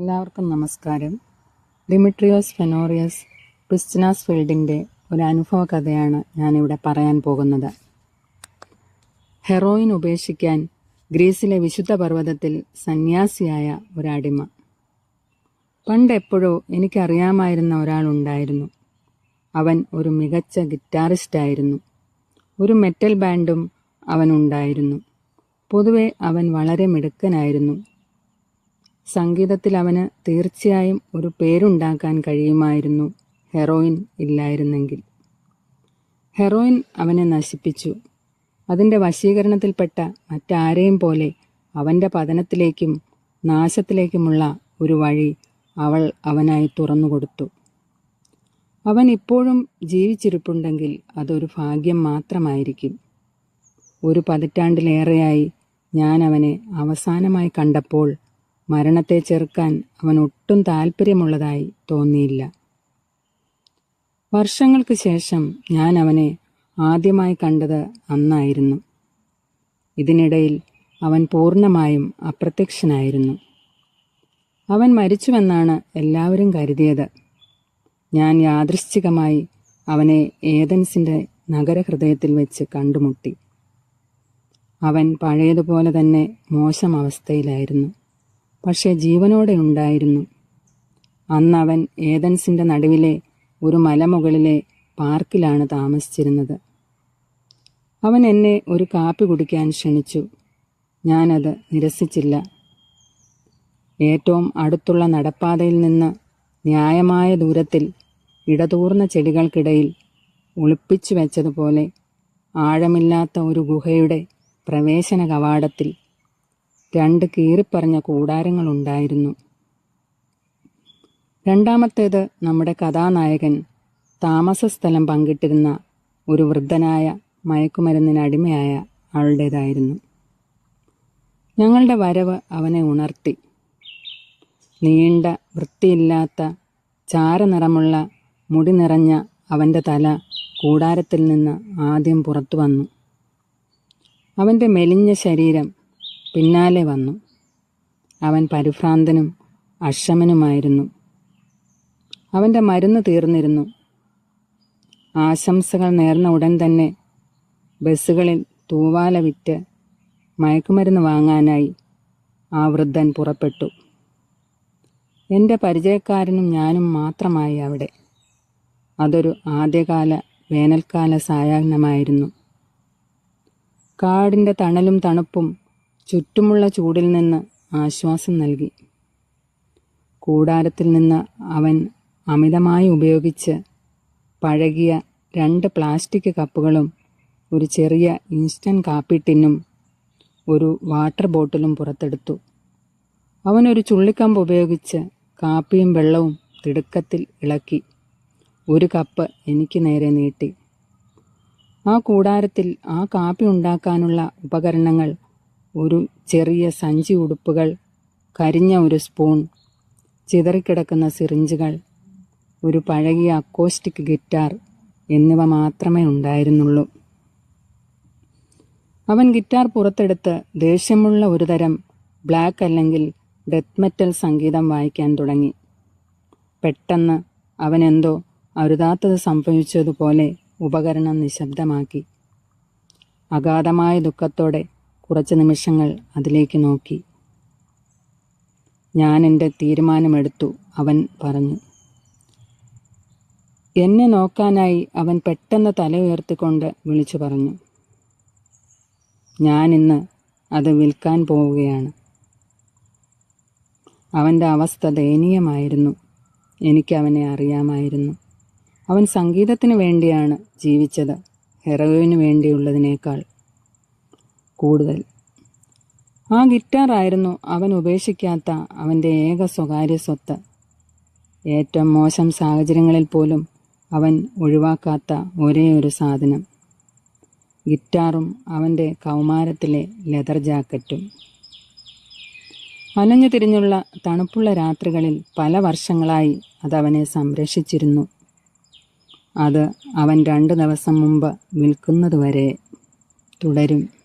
എല്ലാവർക്കും നമസ്കാരം. ഡിമിട്രിയോസ് ഫെനോറിയസ് ക്രിസ്റ്റിനാസ് ഫീൽഡിന്റെ ഒരു അനുഭവ കഥയാണ് ഞാനിവിടെ പറയാൻ പോകുന്നത്. ഹെറോയിൻ ഉപേക്ഷിക്കാൻ ഗ്രീസിലെ വിശുദ്ധ പർവതത്തിൽ സന്യാസിയായ ഒരടിമ. പണ്ടെപ്പോഴോ എനിക്കറിയാമായിരുന്ന ഒരാളുണ്ടായിരുന്നു. അവൻ ഒരു മികച്ച ഗിറ്റാറിസ്റ്റായിരുന്നു. ഒരു മെറ്റൽ ബാൻഡും അവനുണ്ടായിരുന്നു. പൊതുവെ അവൻ വളരെ മിടുക്കനായിരുന്നു. സംഗീതത്തിൽ അവന് തീർച്ചയായും ഒരു പേരുണ്ടാക്കാൻ കഴിയുമായിരുന്നു. ഹെറോയിൻ ഇല്ലായിരുന്നെങ്കിൽ. ഹെറോയിൻ അവനെ നശിപ്പിച്ചു. അതിന്റെ വശീകരണത്തിൽപ്പെട്ട മറ്റാരെയും പോലെ അവന്റെ പതനത്തിലേക്കും നാശത്തിലേക്കുമുള്ള ഒരു വഴി അവൾ അവനായി തുറന്നുകൊടുത്തു അവൻ ഇപ്പോഴും ജീവിച്ചിരിപ്പുണ്ടെങ്കിൽ അതൊരു ഭാഗ്യം മാത്രമായിരിക്കും. ഒരു പതിറ്റാണ്ടിലേറെയായി ഞാൻ അവനെ അവസാനമായി കണ്ടപ്പോൾ മരണത്തെ ചെറുക്കാൻ അവൻ ഒട്ടും താല്പര്യമുള്ളതായി തോന്നിയില്ല. വർഷങ്ങൾക്ക് ശേഷം ഞാൻ അവനെ ആദ്യമായി കണ്ടത് അന്നായിരുന്നു. ഇതിനിടയിൽ അവൻ പൂർണമായും അപ്രത്യക്ഷനായിരുന്നു. അവൻ മരിച്ചുവെന്നാണ് എല്ലാവരും കരുതിയത്. ഞാൻ യാദൃശ്ചികമായി അവനെ ഏതൻസിന്റെ നഗരഹൃദയത്തിൽ വെച്ച് കണ്ടുമുട്ടി. അവൻ പഴയതുപോലെ തന്നെ മോശം അവസ്ഥയിലായിരുന്നു. പക്ഷേ ജീവനോടെ ഉണ്ടായിരുന്നു. അന്നവൻ ഏതൻസിന്റെ നടുവിലെ ഒരു മലമുകളിലെ പാർക്കിലാണ് താമസിച്ചിരുന്നത്. അവൻ എന്നെ ഒരു കാപ്പി കുടിക്കാൻ ക്ഷണിച്ചു. ഞാനത് നിരസിച്ചില്ല. ഏറ്റവും അടുത്തുള്ള നടപ്പാതയിൽ നിന്ന് ന്യായമായ ദൂരത്തിൽ ഇടതൂർന്ന ചെടികൾക്കിടയിൽ ഒളിപ്പിച്ചു വെച്ചതുപോലെ ആഴമില്ലാത്ത ഒരു ഗുഹയുടെ പ്രവേശന കവാടത്തിൽ രണ്ട് കീറിപ്പറഞ്ഞ കൂടാരങ്ങളുണ്ടായിരുന്നു. രണ്ടാമത്തേത് നമ്മുടെ കഥാനായകൻ താമസസ്ഥലം പങ്കിട്ടിരുന്ന ഒരു വൃദ്ധനായ മയക്കുമരുന്നിനടിമയായ ആളുടേതായിരുന്നു. ഞങ്ങളുടെ വരവ് അവനെ ഉണർത്തി. നീണ്ട വൃത്തിയില്ലാത്ത ചാരനിറമുള്ള മുടി നിറഞ്ഞ അവന്റെ തല കൂടാരത്തിൽ നിന്ന് ആദ്യം പുറത്തു വന്നു. അവന്റെ മെലിഞ്ഞ ശരീരം പിന്നാലെ വന്നു. അവൻ പരിഭ്രാന്തനും അക്ഷമനുമായിരുന്നു. അവന്റെ മരുന്ന് തീർന്നിരുന്നു. ആശംസകൾ നേർന്ന ഉടൻ തന്നെ ബസ്സുകളിൽ തൂവാല വിറ്റ് മയക്കുമരുന്ന് വാങ്ങാനായി ആ വൃദ്ധൻ പുറപ്പെട്ടു. എന്റെ പരിചയക്കാരനും ഞാനും മാത്രമായി അവിടെ. അതൊരു ആദ്യകാല വേനൽക്കാല സായാഹ്നമായിരുന്നു. കാടിന്റെ തണലും തണുപ്പും ചുറ്റുമുള്ള ചൂടിൽ നിന്ന് ആശ്വാസം നൽകി. കൂടാരത്തിൽ നിന്ന് അവൻ അമിതമായി ഉപയോഗിച്ച് പഴകിയ രണ്ട് പ്ലാസ്റ്റിക് കപ്പുകളും ഒരു ചെറിയ ഇൻസ്റ്റന്റ് കാപ്പി ടിന്നും ഒരു വാട്ടർ ബോട്ടിലും പുറത്തെടുത്തു. അവനൊരു ചുള്ളിക്കമ്പ് ഉപയോഗിച്ച് കാപ്പിയും വെള്ളവും തിടുക്കത്തിൽ ഇളക്കി. ഒരു കപ്പ് എനിക്ക് നേരെ നീട്ടി. ആ കൂടാരത്തിൽ ആ കാപ്പി ഉണ്ടാക്കാനുള്ള ഉപകരണങ്ങൾ ഒരു ചെറിയ സഞ്ചി ഉടുപ്പുകൾ കരിഞ്ഞ ഒരു സ്പൂൺ ചിതറിക്കിടക്കുന്ന സിറിഞ്ചുകൾ ഒരു പഴകിയ അക്കോസ്റ്റിക് ഗിറ്റാർ എന്നിവ മാത്രമേ ഉണ്ടായിരുന്നുള്ളൂ. അവൻ ഗിറ്റാർ പുറത്തെടുത്ത് ദേഷ്യമുള്ള ഒരു തരം ബ്ലാക്ക് അല്ലെങ്കിൽ ഡെത്ത് മെറ്റൽ സംഗീതം വായിക്കാൻ തുടങ്ങി. പെട്ടെന്ന് അവൻ എന്തോ അരുതാത്തത് സംഭവിച്ചതുപോലെ ഉപകരണം നിശബ്ദമാക്കി. അഗാധമായ ദുഃഖത്തോടെ കുറച്ച് നിമിഷങ്ങൾ അതിലേക്ക് നോക്കി. ഞാൻ എന്റെ തീരുമാനമെടുത്തു അവൻ പറഞ്ഞു. എന്നെ നോക്കാനായി അവൻ പെട്ടെന്ന് തല ഉയർത്തിക്കൊണ്ട് വിളിച്ചു പറഞ്ഞു. ഞാൻ ഇന്ന് അത് വിൽക്കാൻ പോവുകയാണ്. അവന്റെ അവസ്ഥ ദയനീയമായിരുന്നു. എനിക്ക് അവനെ അറിയാമായിരുന്നു. അവൻ സംഗീതത്തിന് വേണ്ടിയാണ് ജീവിച്ചത് ഹെറോയിന് വേണ്ടിയുള്ളതിനേക്കാൾ. കൂടുതൽ. ആ ഗിറ്റാറായിരുന്നു അവൻ ഉപേക്ഷിക്കാത്ത അവന്റെ ഏക സ്വകാര്യ സ്വത്ത്. ഏറ്റവും മോശം സാഹചര്യങ്ങളിൽ പോലും അവൻ ഒഴിവാക്കാത്ത ഒരേ ഒരു സാധനം. ഗിറ്റാറും അവന്റെ കൗമാരത്തിലെ ലെതർ ജാക്കറ്റും. അലഞ്ഞു തിരിഞ്ഞുള്ള തണുപ്പുള്ള രാത്രികളിൽ പല വർഷങ്ങളായി അതവനെ സംരക്ഷിച്ചിരുന്നു. അത് അവൻ രണ്ട് ദിവസം മുമ്പ് വിൽക്കുന്നതുവരെ തുടരും.